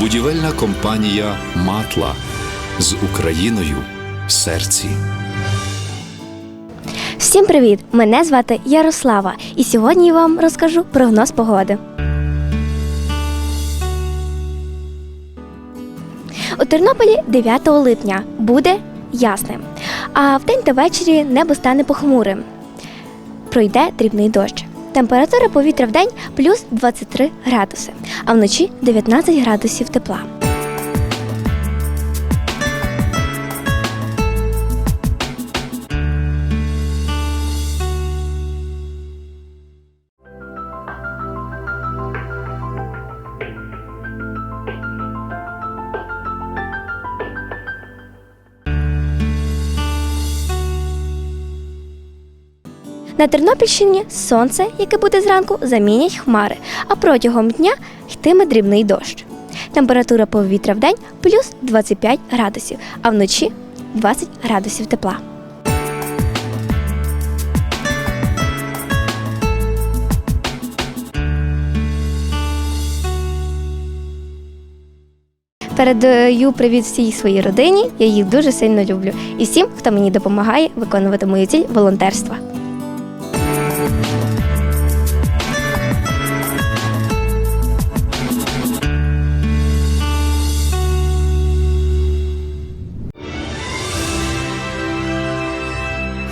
Будівельна компанія Матла з Україною в серці. Всім привіт! Мене звати Ярослава, і сьогодні я вам розкажу прогноз погоди. У Тернополі 9 липня буде ясним, а вдень та ввечері небо стане похмурим. Пройде дрібний дощ. Температура повітря в день плюс 23 градуси, а вночі 19 градусів тепла. На Тернопільщині сонце, яке буде зранку, замінять хмари, а протягом дня йтиме дрібний дощ. Температура повітря в день плюс 25 градусів, а вночі 20 градусів тепла. Передаю привіт всій своїй родині. Я їх дуже сильно люблю. І всім, хто мені допомагає виконувати мою ціль волонтерства.